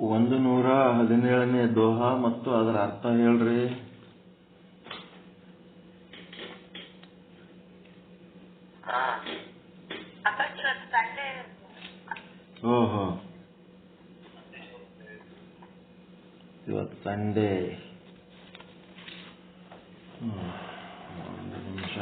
ಒಂದು ನೂರ ಹದಿನೇಳನೇ ದೋಹ ಮತ್ತು ಅದರ ಅರ್ಥ ಹೇಳ್ರಿ. ಓಹೋ. ಇವತ್ತು ಸಂಡೇ ಹ್ಮ್. ಒಂದು ನಿಮಿಷ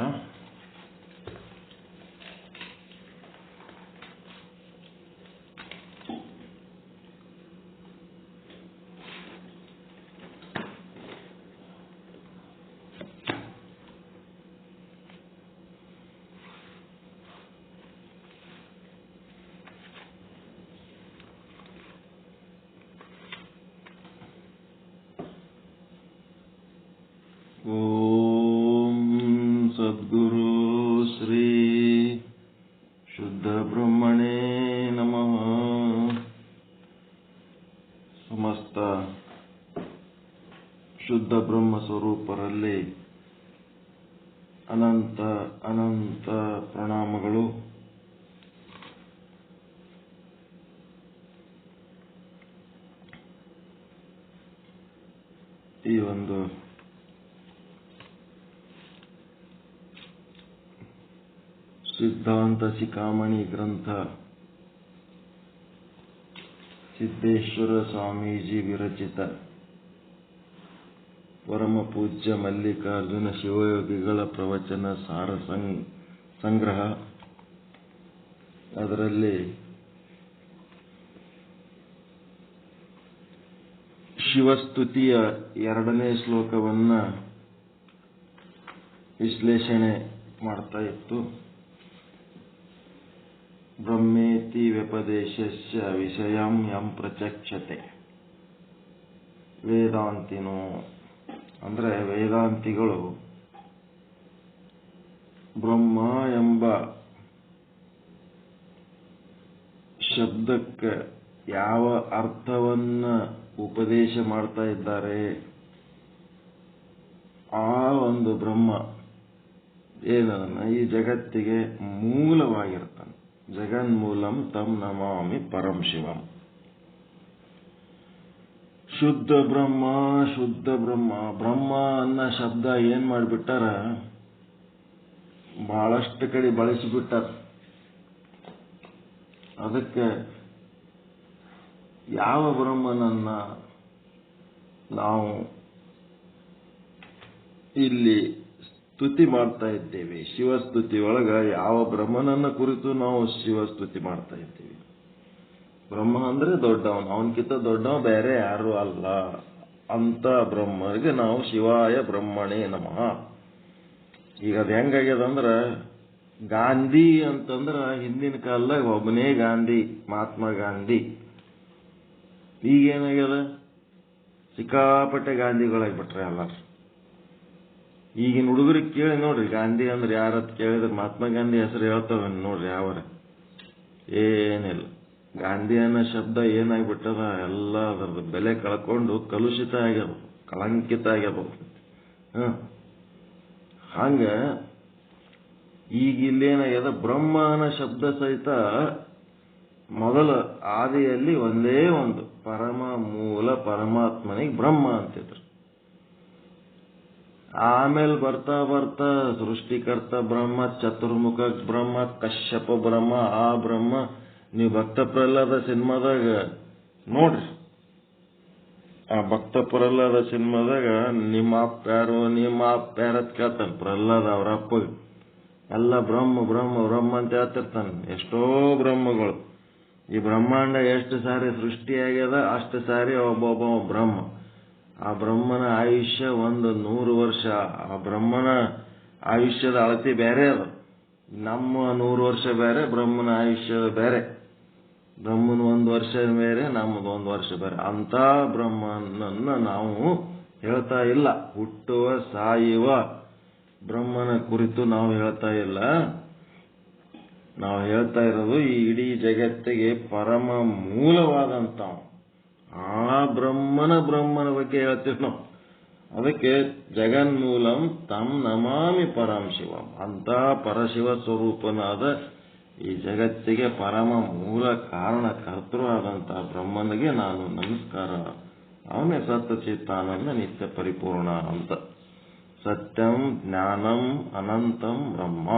ಓಂ ಸದ್ಗುರು ಶ್ರೀ ಶುದ್ಧ ಬ್ರಹ್ಮಣೇ ನಮಃ ಸಮಸ್ತ ಶುದ್ಧ ಬ್ರಹ್ಮ ಸ್ವರೂಪರಲ್ಲಿ ಅನಂತ ಅನಂತ ಪ್ರಣಾಮಗಳು. ಈ ಒಂದು ಸಿದ್ಧಾಂತ ಶಿಖಾಮಣಿ ಗ್ರಂಥ ಸಿದ್ದೇಶ್ವರ ಸ್ವಾಮೀಜಿ ವಿರಚಿತ. ಪರಮ ಪೂಜ್ಯ ಮಲ್ಲಿಕಾರ್ಜುನ ಶಿವಯೋಗಿಗಳ ಪ್ರವಚನ ಸಾರ ಸಂಗ್ರಹ. ಅದರಲ್ಲಿ ಶಿವಸ್ತುತಿಯ ಎರಡನೇ ಶ್ಲೋಕವನ್ನ ವಿಶ್ಲೇಷಣೆ ಮಾಡ್ತಾ ಇತ್ತು. ಬ್ರಹ್ಮೇತಿ ವ್ಯಪದೇಶಸ್ಯ ವಿಷಯಂ ಯಂ ಪ್ರಚಕ್ಷತೆ. ವೇದಾಂತಿನೋ ಅಂದ್ರೆ ವೇದಾಂತಿಗಳು ಬ್ರಹ್ಮ ಎಂಬ ಶಬ್ದಕ್ಕೆ ಯಾವ ಅರ್ಥವನ್ನ ಉಪದೇಶ ಮಾಡ್ತಾ ಇದ್ದಾರೆ? ಆ ಒಂದು ಬ್ರಹ್ಮ ಏನನ್ನ ಈ ಜಗತ್ತಿಗೆ ಮೂಲವಾಗಿರ್ತಾನೆ. ಜಗನ್ಮೂಲಂ ತಂ ನಮಾಮಿ ಪರಂ ಶಿವಂ. ಶುದ್ಧ ಬ್ರಹ್ಮ ಶುದ್ಧ ಬ್ರಹ್ಮ. ಬ್ರಹ್ಮ ಅನ್ನೋ ಶಬ್ದ ಏನ್ ಮಾಡಿಬಿಟ್ಟಾರ? ಬಹಳಷ್ಟು ಕಡೆ ಬಳಸಿಬಿಟ್ಟಾರ. ಅದಕ್ಕೆ ಯಾವ ಬ್ರಹ್ಮನನ್ನ ನಾವು ಇಲ್ಲಿ ಸ್ತುತಿ ಮಾಡ್ತಾ ಇದ್ದೇವೆ? ಶಿವಸ್ತುತಿ ಒಳಗ ಯಾವ ಬ್ರಹ್ಮನನ್ನ ಕುರಿತು ನಾವು ಶಿವಸ್ತುತಿ ಮಾಡ್ತಾ ಇದ್ದೇವೆ? ಬ್ರಹ್ಮ ಅಂದ್ರೆ ದೊಡ್ಡವನು. ಅವನಕಿಂತ ದೊಡ್ಡವ ಬೇರೆ ಯಾರು ಅಲ್ಲ. ಅಂತ ಬ್ರಹ್ಮರಿಗೆ ನಾವು ಶಿವಾಯ ಬ್ರಹ್ಮಣೇ ನಮಃ. ಈಗ ಅದು ಹೆಂಗಾಗ್ಯದ ಅಂದ್ರೆ, ಗಾಂಧಿ ಅಂತಂದ್ರ ಹಿಂದಿನ ಕಾಲದಾಗ ಒಬ್ಬನೇ ಗಾಂಧಿ, ಮಹಾತ್ಮ ಗಾಂಧಿ. ಈಗೇನಾಗ್ಯದ? ಸಿಕ್ಕಾಪಟ್ಟೆ ಗಾಂಧಿಗಳಾಗ್ಬಿಟ್ರೆ ಎಲ್ಲರೂ. ಈಗಿನ ಹುಡುಗರಿಗೆ ಕೇಳಿ ನೋಡ್ರಿ, ಗಾಂಧಿ ಅಂದ್ರೆ ಯಾರತ್ ಕೇಳಿದ್ರೆ ಮಹಾತ್ಮ ಗಾಂಧಿ ಹೆಸರು ಹೇಳ್ತಾವ ನೋಡ್ರಿ ಯಾವ ಏನಿಲ್ಲ. ಗಾಂಧಿ ಅನ್ನೋ ಶಬ್ದ ಏನಾಗ್ಬಿಟ್ಟದ? ಎಲ್ಲ ಅದರದ ಬೆಲೆ ಕಳ್ಕೊಂಡು ಕಲುಷಿತ ಆಗ್ಯದ, ಕಳಂಕಿತ ಆಗ್ಯದ. ಹಂಗ ಈಗ ಇಲ್ಲೇನಾಗ್ಯದ ಬ್ರಹ್ಮ ಅನ್ನೋ ಶಬ್ದ ಸಹಿತ ಮೊದಲ ಆದಿಯಲ್ಲಿ ಒಂದೇ ಒಂದು, ಪರಮ ಮೂಲ ಪರಮಾತ್ಮನಿಗೆ ಬ್ರಹ್ಮ ಅಂತಿದ್ರು. ಆಮೇಲೆ ಬರ್ತಾ ಬರ್ತಾ ಸೃಷ್ಟಿಕರ್ತ ಬ್ರಹ್ಮ, ಚತುರ್ಮುಖ ಬ್ರಹ್ಮ, ಕಶ್ಯಪ ಬ್ರಹ್ಮ, ಆ ಬ್ರಹ್ಮ ನೀವು ಭಕ್ತ ಪ್ರಹ್ಲಾದ ಸಿನಿಮಾದಾಗ ನೋಡ್ರಿ. ಆ ಭಕ್ತ ಪ್ರಹ್ಲಾದ ಸಿನಿಮಾದಾಗ ನಿಮ್ಮ ಅಪ್ಪ ಯಾರು, ನಿಮ್ಮ ಅಪ್ಪ ಯಾರತ್ ಕೇಳ್ತಾನೆ. ಪ್ರಹ್ಲಾದ ಅವ್ರ ಅಪ್ಪ ಎಲ್ಲ ಬ್ರಹ್ಮ ಬ್ರಹ್ಮ ಬ್ರಹ್ಮ ಅಂತ ಹೇಳ್ತಿರ್ತಾನೆ. ಎಷ್ಟೋ ಬ್ರಹ್ಮಗಳು. ಈ ಬ್ರಹ್ಮಾಂಡ ಎಷ್ಟು ಸಾರಿ ಸೃಷ್ಟಿಯಾಗ್ಯದ, ಅಷ್ಟು ಸಾರಿ ಒಬ್ಬೊಬ್ಬ ಬ್ರಹ್ಮ. ಆ ಬ್ರಹ್ಮನ ಆಯುಷ್ಯ ಒಂದು ನೂರು ವರ್ಷ. ಆ ಬ್ರಹ್ಮನ ಆಯುಷ್ಯದ ಅಳತಿ ಬೇರೆ ಅದು. ನಮ್ಮ ನೂರು ವರ್ಷ ಬೇರೆ, ಬ್ರಹ್ಮನ ಆಯುಷ್ಯ ಬೇರೆ. ಬ್ರಹ್ಮನ ಒಂದು ವರ್ಷ ಮೇಲೆ ನಮ್ಮದು ಒಂದು ವರ್ಷ ಬೇರೆ. ಅಂತ ಬ್ರಹ್ಮನನ್ನ ನಾವು ಹೇಳ್ತಾ ಇಲ್ಲ. ಹುಟ್ಟುವ, ಸಾಯುವ ಬ್ರಹ್ಮನ ಕುರಿತು ನಾವು ಹೇಳ್ತಾ ಇಲ್ಲ. ನಾವು ಹೇಳ್ತಾ ಇರೋದು ಈ ಇಡೀ ಜಗತ್ತಿಗೆ ಪರಮ ಮೂಲವಾದಂತ ಆ ಬ್ರಹ್ಮನ ಬ್ರಹ್ಮನ ಬಗ್ಗೆ ಹೇಳ್ತೀವಿ ನಾವು. ಅದಕ್ಕೆ ಜಗನ್ಮೂಲಂ ತಂ ನಮಾಮಿ ಪರಂ ಶಿವಂ. ಅಂತ ಪರಶಿವ ಸ್ವರೂಪನಾದ ಈ ಜಗತ್ತಿಗೆ ಪರಮ ಮೂಲ ಕಾರಣ ಕರ್ತೃ ಆದಂತಹ ಬ್ರಹ್ಮನಿಗೆ ನಾನು ನಮಸ್ಕಾರ. ಅವನೇ ಸತ್ಯ ಚಿತ್ತಾನಂದ ನಿತ್ಯ ಪರಿಪೂರ್ಣ ಅಂತ. ಸತ್ಯಂ ಜ್ಞಾನಂ ಅನಂತಂ ಬ್ರಹ್ಮ.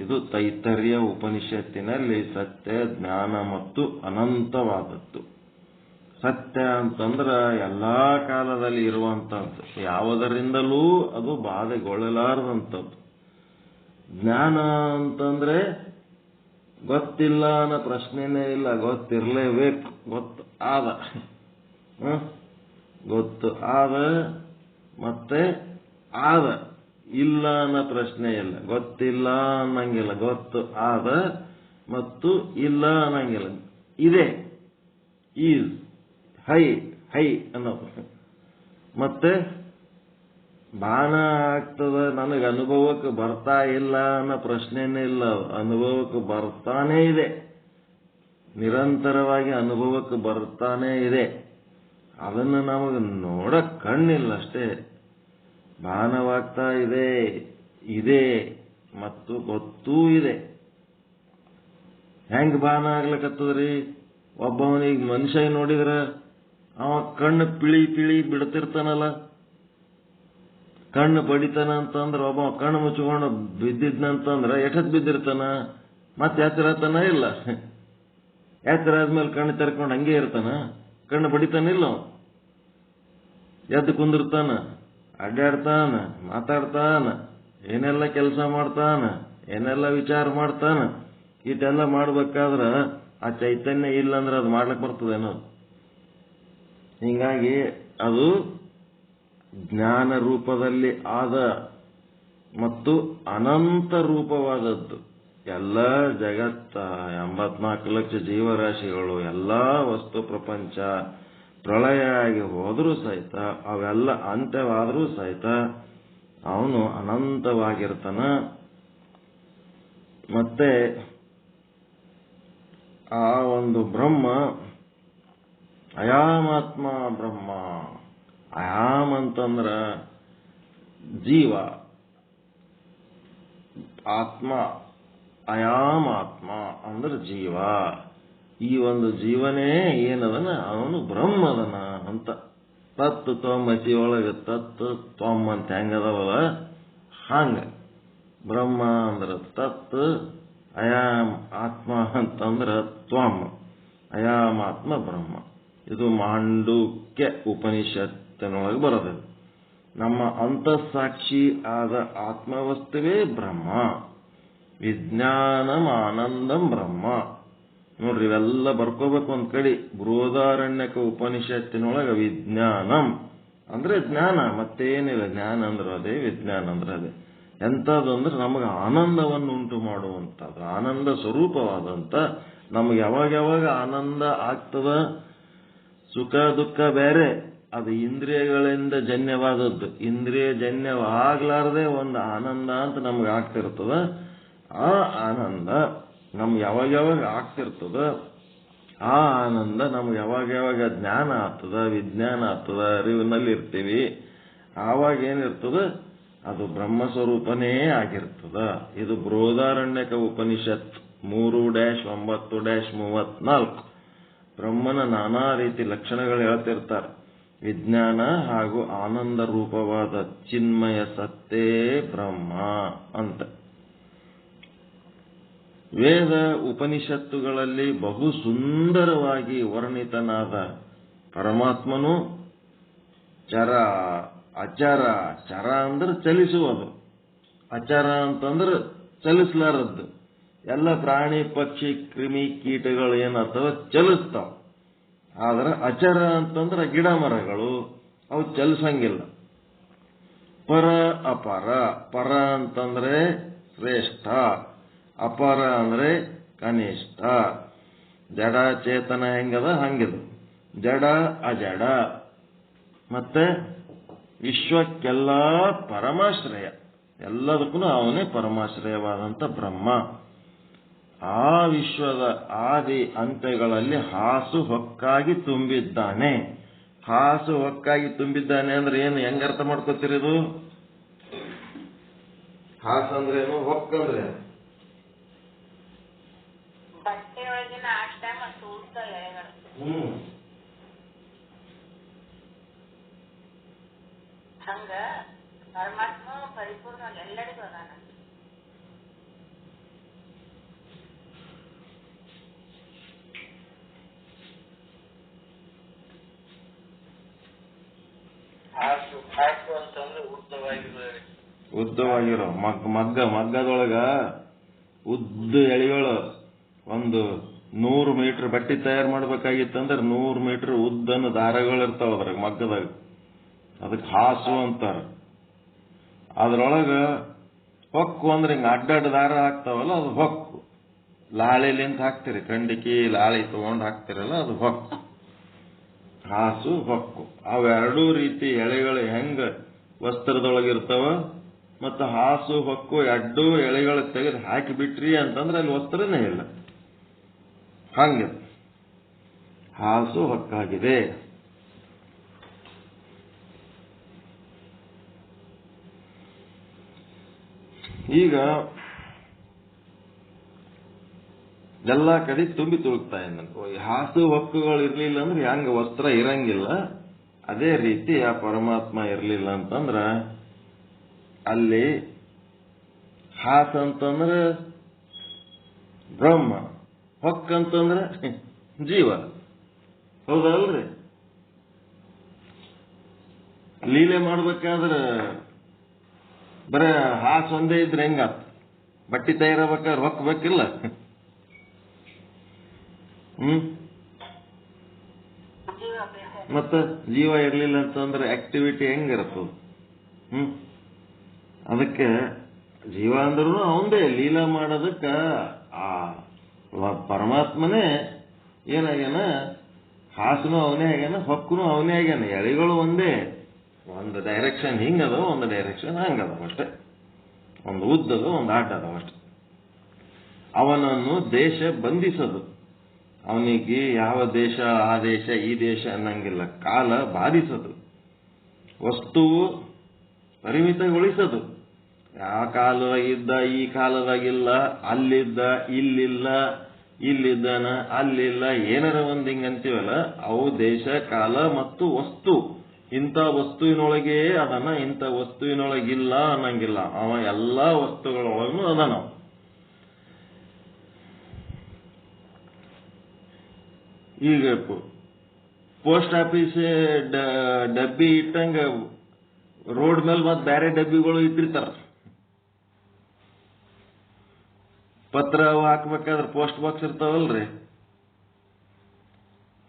ಇದು ತೈತರ್ಯ ಉಪನಿಷತ್ತಿನಲ್ಲಿ ಸತ್ಯ, ಜ್ಞಾನ ಮತ್ತು ಅನಂತವಾದದ್ದು. ಸತ್ಯ ಅಂತಂದ್ರ ಎಲ್ಲಾ ಕಾಲದಲ್ಲಿ ಇರುವಂತದ್ದು ಯಾವುದರಿಂದಲೂ ಅದು ಬಾಧೆಗೊಳ್ಳಲಾರದಂಥದ್ದು ಜ್ಞಾನ ಅಂತಂದ್ರೆ ಗೊತ್ತಿಲ್ಲ ಅನ್ನೋ ಪ್ರಶ್ನೆನೇ ಇಲ್ಲ. ಗೊತ್ತಿರಲೇಬೇಕು. ಗೊತ್ತು ಆದ. ಗೊತ್ತು ಆದ ಮತ್ತೆ ಆದ. ಇಲ್ಲ ಅನ್ನೋ ಪ್ರಶ್ನೆ ಇಲ್ಲ. ಗೊತ್ತಿಲ್ಲ ಅನ್ನಂಗಿಲ್ಲ. ಗೊತ್ತು ಆದ ಮತ್ತು ಇಲ್ಲ ಅನ್ನಂಗಿಲ್ಲ. ಇದೆ. ಈಸ್ ಹೈ ಹೈ ಅನ್ನೋದು ಮತ್ತೆ ಬಾಣ ಆಗ್ತದ, ನನಗೆ ಅನುಭವಕ್ಕೆ ಬರ್ತಾ ಇಲ್ಲ ಅನ್ನೋ ಪ್ರಶ್ನೆನೇ ಇಲ್ಲ. ಅನುಭವಕ್ಕೆ ಬರ್ತಾನೇ ಇದೆ. ನಿರಂತರವಾಗಿ ಅನುಭವಕ್ಕೆ ಬರ್ತಾನೇ ಇದೆ. ಅದನ್ನು ನಮಗೆ ನೋಡಕ್ ಕಣ್ಣಿಲ್ಲ ಅಷ್ಟೇ. ಬಾಣವಾಗ್ತಾ ಇದೆ ಇದೆ ಮತ್ತು ಗೊತ್ತೂ ಇದೆ. ಹೆಂಗ್ ಬಾಣ ಆಗ್ಲಕತ್ತದ್ರಿ? ಒಬ್ಬವನಿಗೆ ಮನುಷ್ಯ ನೋಡಿದ್ರ, ಅವ ಕಣ್ಣು ಪಿಳಿ ಪಿಳಿ ಬಿಡ್ತಿರ್ತಾನಲ್ಲ. ಕಣ್ಣು ಬಡಿತಾನ ಅಂತಂದ್ರೆ ಒಬ್ಬ ಕಣ್ಣು ಮುಚ್ಕೊಂಡು ಬಿದ್ದಿದ್ನಂತಂದ್ರೆ ಎಷ್ಟೊತ್ ಬಿದ್ದಿರ್ತಾನ? ಮತ್ತೆ ಎತ್ತರ ಆತನ ಇಲ್ಲ? ಎತ್ತರ ಆದ್ಮೇಲೆ ಕಣ್ಣು ತೆರ್ಕೊಂಡು ಹಂಗೆ ಇರ್ತಾನ? ಕಣ್ಣು ಬಡಿತಾನಿಲ್ಲ. ಎದ್ದು ಕುಂದಿರ್ತಾನ? ಅಡ್ಡಾಡ್ತಾನ? ಮಾತಾಡ್ತಾನ? ಏನೆಲ್ಲ ಕೆಲಸ ಮಾಡ್ತಾನ? ಏನೆಲ್ಲ ವಿಚಾರ ಮಾಡ್ತಾನ? ಇದೆಲ್ಲ ಮಾಡ್ಬೇಕಾದ್ರೆ ಆ ಚೈತನ್ಯ ಇಲ್ಲ ಅಂದ್ರೆ ಅದು ಮಾಡ್ಲಿಕ್ಕೆ ಬರ್ತದೇನೋ? ಹಿಂಗಾಗಿ ಅದು ಜ್ಞಾನ ರೂಪದಲ್ಲಿ ಆದ ಮತ್ತು ಅನಂತ ರೂಪವಾದದ್ದು. ಎಲ್ಲ ಜಗತ್ತ, ಎಂಬತ್ನಾಲ್ಕು ಲಕ್ಷ ಜೀವರಾಶಿಗಳು, ಎಲ್ಲ ವಸ್ತು ಪ್ರಪಂಚ ಪ್ರಳಯ ಆಗಿ ಹೋದರೂ ಸಹಿತ, ಅವೆಲ್ಲ ಅಂತ್ಯವಾದರೂ ಸಹಿತ ಅವನು ಅನಂತವಾಗಿರ್ತಾನ. ಮತ್ತೆ ಆ ಒಂದು ಬ್ರಹ್ಮ, ಅಯಾಮಾತ್ಮ ಬ್ರಹ್ಮ. ಅಂತಂದ್ರ ಜೀವ, ಆತ್ಮ ಅಯಾಮ್ ಆತ್ಮ ಅಂದ್ರ ಜೀವ. ಈ ಒಂದು ಜೀವನೇ ಏನದನ? ಅವನು ಬ್ರಹ್ಮದನ ಅಂತ. ತತ್ ತ್ವಮಸಿ ಒಳಗ ತತ್ ತ್ವಮ್ ಅಂತ ಹೆಂಗದವಲ್ಲ ಹಂಗ. ಬ್ರಹ್ಮ ಅಂದ್ರ ತತ್, ಅಯಾಮ್ ಆತ್ಮ ಅಂತಂದ್ರ ತ್ವಮ್. ಅಯಾಮಾತ್ಮ ಬ್ರಹ್ಮ. ಇದು ಮಾಂಡುಕ್ಯ ಉಪನಿಷತ್ತಿನೊಳಗೆ ಬರೋದು ನಮ್ಮ ಅಂತಃಸಾಕ್ಷಿ ಆದ ಆತ್ಮವಸ್ತುವೇ ಬ್ರಹ್ಮ. ವಿಜ್ಞಾನಂ ಆನಂದಂ ಬ್ರಹ್ಮ. ನೋಡ್ರಿ, ಇವೆಲ್ಲ ಬರ್ಕೋಬೇಕು ಒಂದ್ ಕಡೆ. ಬೃಹದಾರಣ್ಯಕ ಉಪನಿಷತ್ತಿನೊಳಗ ವಿಜ್ಞಾನಂ ಅಂದ್ರೆ ಜ್ಞಾನ. ಮತ್ತೇನಿಲ್ಲ, ಜ್ಞಾನ ಅಂದ್ರೆ ಅದೇ, ವಿಜ್ಞಾನ ಅಂದ್ರೆ ಅದೇ. ಎಂಥದ್ದು ಅಂದ್ರೆ ನಮಗೆ ಆನಂದವನ್ನು ಉಂಟು ಮಾಡುವಂಥದ್ದು, ಆನಂದ ಸ್ವರೂಪವಾದಂತ ನಮ್ಗೆ ಯಾವಾಗ ಯಾವಾಗ ಆನಂದ ಆಗ್ತದ? ಸುಖ, ದುಃಖ ಬೇರೆ. ಅದು ಇಂದ್ರಿಯಗಳಿಂದ ಜನ್ಯವಾದದ್ದು. ಇಂದ್ರಿಯ ಜನ್ಯವಾಗ್ಲಾರ್ದೆ ಒಂದು ಆನಂದ ಅಂತ ನಮ್ಗೆ ಆಗ್ತಿರ್ತದ. ಆ ಆನಂದ ನಮ್ಗೆ ಯಾವಾಗ ಯಾವಾಗ ಆಗ್ತಿರ್ತದ, ಆ ಆನಂದ ನಮ್ಗೆ ಯಾವಾಗ ಯಾವಾಗ ಜ್ಞಾನ ಆಗ್ತದ, ವಿಜ್ಞಾನ ಆಗ್ತದ, ಅರಿವಿನಲ್ಲಿ ಇರ್ತೀವಿ, ಆವಾಗ ಏನಿರ್ತದ, ಅದು ಬ್ರಹ್ಮ ಸ್ವರೂಪನೇ ಆಗಿರ್ತದ. ಇದು ಬೃಹದಾರಣ್ಯಕ ಉಪನಿಷತ್ ಮೂರು ಡ್ಯಾಶ್ ಒಂಬತ್ತು ಡ್ಯಾಶ್ ಮೂವತ್ನಾಲ್ಕು. ಬ್ರಹ್ಮನ ನಾನಾ ರೀತಿ ಲಕ್ಷಣಗಳು ಹೇಳ್ತಿರ್ತಾರೆ. ವಿಜ್ಞಾನ ಹಾಗೂ ಆನಂದ ರೂಪವಾದ ಚಿನ್ಮಯ ಸತ್ತೇ ಬ್ರಹ್ಮ ಅಂತ. ವೇದ ಉಪನಿಷತ್ತುಗಳಲ್ಲಿ ಬಹು ಸುಂದರವಾಗಿ ವರ್ಣಿತನಾದ ಪರಮಾತ್ಮನು ಚರ, ಅಚರ, ಚರ ಅಂದ್ರೆ ಚಲಿಸುವುದು. ಅಚರ ಅಂತಂದ್ರೆ ಚಲಿಸಲಾರದ್ದು. ಎಲ್ಲ ಪ್ರಾಣಿ ಪಕ್ಷಿ ಕ್ರಿಮಿ ಕೀಟಗಳು ಏನಾಗ್ತವೆ ಚಲಿಸ್ತಾವ. ಆದ್ರೆ ಅಚರ ಅಂತಂದ್ರೆ ಗಿಡ ಮರಗಳು, ಅವು ಚಲಿಸಂಗಿಲ್ಲ. ಪರ, ಅಪರ. ಪರ ಅಂತಂದ್ರೆ ಶ್ರೇಷ್ಠ. ಅಪರ ಅಂದ್ರೆ ಕನಿಷ್ಠ. ಜಡ, ಚೇತನ ಹೆಂಗದ? ಹಂಗಿದು. ಜಡ, ಅಜಡ. ಮತ್ತೆ ವಿಶ್ವಕ್ಕೆಲ್ಲ ಪರಮಾಶ್ರಯ. ಎಲ್ಲದಕ್ಕೂ ಅವನೇ ಪರಮಾಶ್ರಯವಾದಂತ ಬ್ರಹ್ಮ. ಆ ವಿಶ್ವದ ಆದಿ ಅಂತ್ಯಗಳಲ್ಲಿ ಹಾಸು ಹೊಕ್ಕಾಗಿ ತುಂಬಿದ್ದಾನೆ. ಹಾಸು ಹೊಕ್ಕಾಗಿ ತುಂಬಿದ್ದಾನೆ ಅಂದ್ರೆ ಏನು? ಹೆಂಗ ಅರ್ಥ ಮಾಡ್ಕೋತೀರಿ ಇದು? ಹಾಸು ಅಂದ್ರೆ ಏನು? ಹೊಕ್ಕ ಅಂದ್ರೆ? ಏನು? ಕಬ್ಬಿನ ಅಷ್ಟೇ ಮತ್ತು ಉದ್ದ ಹ್ಮ್. ಹಂಗ ಪರಮಾತ್ಮ ಪರಿಪೂರ್ಣ ಎಲ್ಲರಿಗೂ ಅದಾನ. ಉದ್ದವಾಗಿರೋ ಮಗ್, ಮಗ್ಗ, ಮಗ್ಗದೊಳಗ ಉದ್ದ ಎಳೆಯೋಳು ಒಂದು ನೂರು ಮೀಟರ್ ಬಟ್ಟೆ ತಯಾರು ಮಾಡ್ಬೇಕಾಗಿತ್ತಂದ್ರೆ ನೂರು ಮೀಟರ್ ಉದ್ದನ ದಾರಗಳು ಇರ್ತಾವ ಅದ್ರಾಗ, ಮಗ್ಗದಾಗ. ಅದಕ್ಕೆ ಹಾಸು ಅಂತಾರ. ಅದ್ರೊಳಗ ಹೊಕ್ಕು ಅಂದ್ರೆ ಹಿಂಗ ಅಡ್ಡಡ್ಡ ದಾರ ಹಾಕ್ತಾವಲ್ಲ, ಅದು ಹೊಕ್ಕು. ಲಾಳಿಲಿಂತ ಹಾಕ್ತೀರಿ, ಕಂಡಿಕಿ ಲಾಳಿ ತಗೊಂಡ್ ಹಾಕ್ತಿರಲ್ಲ, ಅದು ಹೊಕ್ಕು. ಹಾಸು ಹೊಕ್ಕು. ಅವೆರಡೂ ರೀತಿ ಎಳೆಗಳು ಹೆಂಗ ವಸ್ತ್ರದೊಳಗಿರ್ತಾವ? ಮತ್ತು ಹಾಸು ಹೊಕ್ಕು ಎಡ್ಡು ಎಳೆಗಳು ತೆಗೆದು ಹಾಕಿ ಬಿಟ್ರಿ ಅಂತಂದ್ರೆ ಅಲ್ಲಿ ವಸ್ತ್ರನೇ ಇಲ್ಲ. ಹಂಗೆ. ಹಾಸು ಹೊಕ್ಕಾಗಿದೆ. ಈಗ ಎಲ್ಲ ಕಡೆ ತುಂಬಿ ತುಳುಕ್ತಾ ಇದ್ದಾನೆ ಹಾಸು ಹೊಕ್ಕುಗಳು ಇರಲಿಲ್ಲ ಅಂದ್ರೆ ಹೆಂಗ ವಸ್ತ್ರ ಇರಂಗಿಲ್ಲ. ಅದೇ ರೀತಿ ಆ ಪರಮಾತ್ಮ ಇರಲಿಲ್ಲ ಅಂತಂದ್ರ ಅಲ್ಲಿ ಹಾಸ ಅಂತಂದ್ರೆ ಬ್ರಹ್ಮ, ಹೊಕ್ಕ ಅಂತಂದ್ರೆ ಜೀವ. ಹೌದಲ್ರಿ? ಲೀಲೆ ಮಾಡ್ಬೇಕಾದ್ರೆ ಬರೇ ಹಾಸ್ ಒಂದೇ ಇದ್ರೆ ಹೆಂಗ ಬಟ್ಟಿ ತಯಾರಬೇಕಾದ್ರೆ ಹೊಕ್ಕ ಬೇಕಿಲ್ಲ? ಹ್ಮ್? ಮತ್ತ ಜೀವ ಇರ್ಲಿಲ್ಲ ಅಂತಂದ್ರೆ ಆಕ್ಟಿವಿಟಿ ಹೆಂಗಿರ್ತದ ಹ್ಮ್? ಅದಕ್ಕೆ ಜೀವ ಅಂದ್ರೂ ಅವಂದೇ, ಲೀಲಾ ಮಾಡೋದಕ್ಕ ಆ ಪರಮಾತ್ಮನೇ ಏನಾಗ್ಯಾನ? ಹಾಸನು ಅವನೇ ಆಗ್ಯಾನ, ಹೊಕ್ಕನು ಅವನೇ ಆಗ್ಯಾನ, ಎಳೆಗಳು ಒಂದೇ. ಒಂದು ಡೈರೆಕ್ಷನ್ ಹಿಂಗದ, ಒಂದು ಡೈರೆಕ್ಷನ್ ಹಂಗದ ಅಷ್ಟೇ. ಒಂದು ಉದ್ದದ, ಒಂದು ಆಟ ಅದ ಅವನನ್ನು ದೇಶ ಬಂಧಿಸದು. ಅವನಿಗೆ ಯಾವ ದೇಶ, ಆ ದೇಶ, ಈ ದೇಶ ಅನ್ನಂಗಿಲ್ಲ. ಕಾಲ ಬಾಧಿಸದು. ವಸ್ತುವು ಪರಿಮಿತಗೊಳಿಸದು. ಯಾವ ಕಾಲದಾಗಿದ್ದ, ಈ ಕಾಲದಾಗಿಲ್ಲ, ಅಲ್ಲಿದ್ದ, ಇಲ್ಲಿಲ್ಲ, ಇಲ್ಲಿದ್ದಾನ, ಅಲ್ಲಿಲ್ಲ, ಏನಾರ ಒಂದು ಹಿಂಗಂತೀವಲ್ಲ ಅವು ದೇಶ, ಕಾಲ ಮತ್ತು ವಸ್ತು. ಇಂಥ ವಸ್ತುವಿನೊಳಗೆ ಅದನ ಇಂಥ ವಸ್ತುವಿನೊಳಗಿಲ್ಲ ಅನ್ನಂಗಿಲ್ಲ. ಅವ ಎಲ್ಲಾ ವಸ್ತುಗಳೊಳಗೂ ಅದಾನ. ಈಗ ಪೋಸ್ಟ್ ಆಫೀಸ್ ಡಬ್ಬಿ ಇಟ್ಟಂಗ ರೋಡ್ ಮೇಲೆ ಮತ್ತೆ ಬೇರೆ ಡಬ್ಬಿಗಳು ಇಟ್ಟಿರ್ತಾರ. ಪತ್ರ ಹಾಕ್ಬೇಕಾದ್ರೆ ಪೋಸ್ಟ್ ಬಾಕ್ಸ್ ಇರ್ತಾವಲ್ರಿ.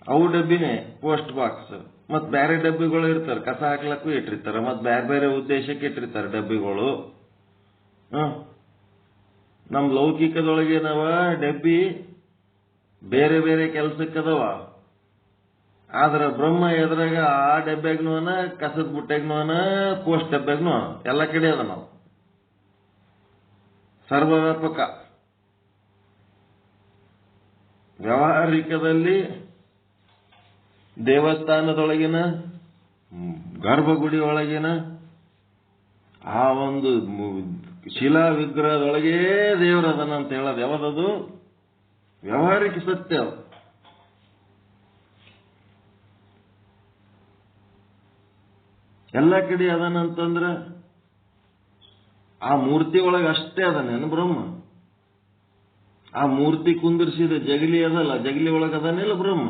ಅವು ಡಬ್ಬಿನೇ ಪೋಸ್ಟ್ ಬಾಕ್ಸ್. ಮತ್ ಬೇರೆ ಡಬ್ಬಿಗಳು ಇರ್ತಾರೆ. ಕಸ ಹಾಕ್ಲಕ್ಕೂ ಇಟ್ಟಿರ್ತಾರೆ. ಮತ್ ಬೇರೆ ಬೇರೆ ಉದ್ದೇಶಕ್ಕೆ ಇಟ್ಟಿರ್ತಾರೆ ಡಬ್ಬಿಗಳು. ಹ್ಮ್. ನಮ್ ಲೌಕಿಕದೊಳಗೇನವ, ಡಬ್ಬಿ ಬೇರೆ ಬೇರೆ ಕೆಲಸಕ್ಕದವ ಆದ್ರ ಬ್ರಹ್ಮ ಎದ್ರಾಗ ಆ ಡಬ್ಬ್ಯಾಗ್ನು ಅನ ಕಸದ ಬುಟ್ಟ್ಯಾಗ್ನು ಅನ ಪೋಸ್ಟ್ ಡಬ್ಬ್ಯಾಗ್ನು ಅನ ಎಲ್ಲ ಕಡೆ ಅದ ನಾವು. ಸರ್ವವ್ಯಾಪಕ. ವ್ಯಾವಹಾರಿಕದಲ್ಲಿ ದೇವಸ್ಥಾನದೊಳಗಿನ ಗರ್ಭಗುಡಿಯೊಳಗಿನ ಆ ಒಂದು ಶಿಲಾ ವಿಗ್ರಹದೊಳಗೇ ದೇವರದನ ಅಂತ ಹೇಳೋದು ಯಾವ್ದದು? ವ್ಯವಹಾರಿಕ ಸತ್ಯ. ಎಲ್ಲ ಕಡೆ ಅದಾನಂತಂದ್ರ ಆ ಮೂರ್ತಿ ಒಳಗೆ ಅಷ್ಟೇ ಅದಾನೇನು ಬ್ರಹ್ಮ? ಆ ಮೂರ್ತಿ ಕುಂದಿರ್ಸಿದ ಜಗಲಿ ಅದಲ್ಲ, ಜಗಲಿ ಒಳಗೆ ಅದನ್ನೆಲ್ಲ ಬ್ರಹ್ಮ?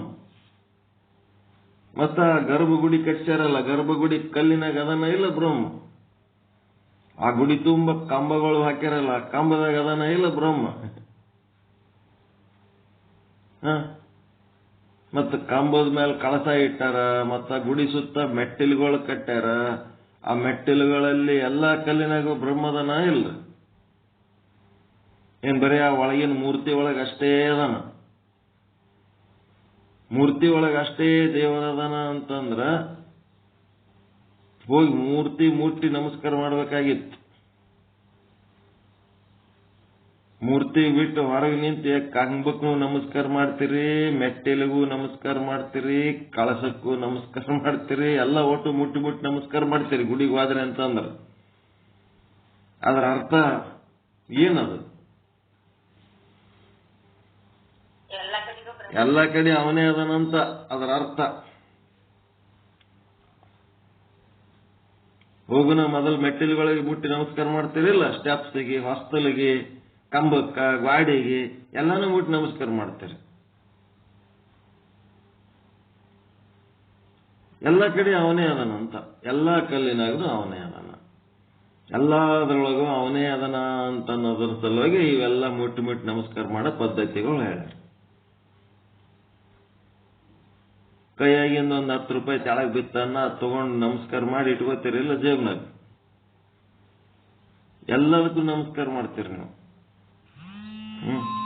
ಮತ್ತ ಗರ್ಭಗುಡಿ ಕಟ್ಸ್ಯಾರಲ್ಲ, ಗರ್ಭಗುಡಿ ಕಲ್ಲಿನಾಗ ಅದನ ಇಲ್ಲ ಬ್ರಹ್ಮ? ಆ ಗುಡಿ ತುಂಬ ಕಂಬಗಳು ಹಾಕ್ಯಾರಲ್ಲ ಕಂಬದಾಗ ಅದನ ಇಲ್ಲ ಬ್ರಹ್ಮ? ಹ. ಮತ್ತ ಕಂಬದ ಮೇಲೆ ಕಳಸ ಇಟ್ಟಾರ, ಮತ್ತ ಗುಡಿ ಸುತ್ತ ಮೆಟ್ಟಿಲುಗಳು ಕಟ್ಟ್ಯಾರ. ಆ ಮೆಟ್ಟಿಲುಗಳಲ್ಲಿ ಎಲ್ಲಾ ಕಲ್ಲಿನಾಗ ಬ್ರಹ್ಮದನ ಇಲ್ಲ. ಏನ್ ಬರೀ ಆ ಒಳಗಿನ ಮೂರ್ತಿ ಒಳಗೆ ಅಷ್ಟೇ ಅದಾನ. ಮೂರ್ತಿ ಒಳಗೆ ಅಷ್ಟೇ ದೇವರದಾನ ಅಂತಂದ್ರ ಹೋಗಿ ಮೂರ್ತಿ ಮೂರ್ತಿ ನಮಸ್ಕಾರ ಮಾಡ್ಬೇಕಾಗಿತ್ತು. ಮೂರ್ತಿ ಬಿಟ್ಟು ಹೊರಗೆ ನಿಂತು ಕಂಬಕ್ಕೂ ನಮಸ್ಕಾರ ಮಾಡ್ತೀರಿ ಮೆಟ್ಟಿಲಿಗೂ ನಮಸ್ಕಾರ ಮಾಡ್ತೀರಿ ಕಳಸಕ್ಕೂ ನಮಸ್ಕಾರ ಮಾಡ್ತೀರಿ ಎಲ್ಲ ಒಟ್ಟು ಮುಟ್ಟಿ ಮುಟ್ಟಿ ನಮಸ್ಕಾರ ಮಾಡ್ತೀರಿ ಗುಡಿಗೆ ಹೋದ್ರೆ ಅಂತಂದ್ರ. ಅದರ ಅರ್ಥ ಏನದು? ಎಲ್ಲ ಕಡೆ ಅವನೇ ಅದನಂತ ಅದರ ಅರ್ಥ. ಹೋಗುನ ಮೊದಲು ಮೆಟ್ಟಿಲುಗಳಿಗೆ ಮುಟ್ಟಿ ನಮಸ್ಕಾರ ಮಾಡ್ತೀರಿಲ್ಲ ಸ್ಟೆಪ್ಸ್ಗೆ ಹೊಸ್ತಲಿಗೆ ಕಂಬಕ್ಕ ಗಾಡಿಗೆ ಎಲ್ಲಾನು ಮುಟ್ಟಿ ನಮಸ್ಕಾರ ಮಾಡ್ತಾರೆ. ಎಲ್ಲ ಕಡೆ ಅವನೇ ಅದನಂತ ಎಲ್ಲ ಕಲ್ಲಿನಾಗೂ ಅವನೇ ಅದನ. ಎಲ್ಲದರೊಳಗೂ ಅವನೇ ಅದನ ಅಂತ ಅನ್ನೋದ್ರ ಸಲುವಾಗಿ ಇವೆಲ್ಲ ಮುಟ್ಟು ಮುಟ್ಟು ನಮಸ್ಕಾರ ಮಾಡೋ ಪದ್ಧತಿಗಳು ಹೇಳ್ಯಾರ. ಕೈಯಾಗಿಂದ ಒಂದು ಹತ್ತು ರೂಪಾಯಿ ತೆಳಗ್ ಬಿತ್ತನ್ನ ತಗೊಂಡು ನಮಸ್ಕಾರ ಮಾಡಿ ಇಟ್ಕೋತೀರಿಲ್ಲ ಜೇಬ್ನಾಗ? ಎಲ್ಲದಕ್ಕೂ ನಮಸ್ಕಾರ ಮಾಡ್ತೀರಿ ನೀವು. ಹ್ಮ್